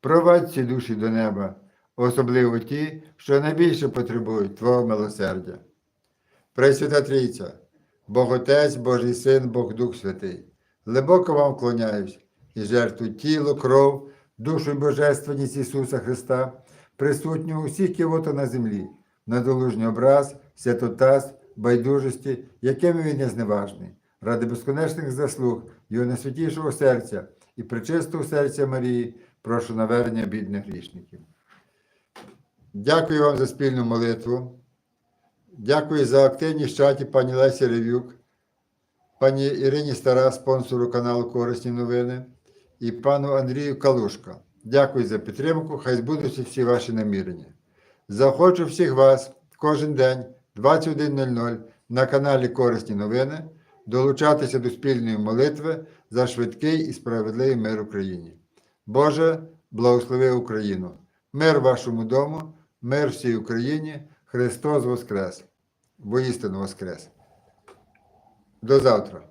провадь ці душі до неба, особливо ті, що найбільше потребують Твого милосердя. Пресвята Трійця, Бог Отець, Божий Син, Бог Дух Святий, глибоко вам вклоняюсь і жертву тіло, кров, душу і божественність Ісуса Христа, присутнього у всіх кивота на землі, на долужній образ, святотаз, байдужості, якими він є зневажний, ради безконечних заслуг Його найсвятішого серця і причистого серця Марії, прошу навернення бідних грішників. Дякую вам за спільну молитву. Дякую за активність в чаті пані Лесі Ревюк, пані Ірині Стара, спонсору каналу Корисні новини, і пану Андрію Калушка. Дякую за підтримку. Хай збудуться всі ваші намірення. Захочу всіх вас кожен день 21.00 на каналі Корисні новини долучатися до спільної молитви за швидкий і справедливий мир Україні. Боже, благослови Україну! Мир вашому дому, мир всій Україні, Христос Воскрес! Воістину Воскрес! До завтра!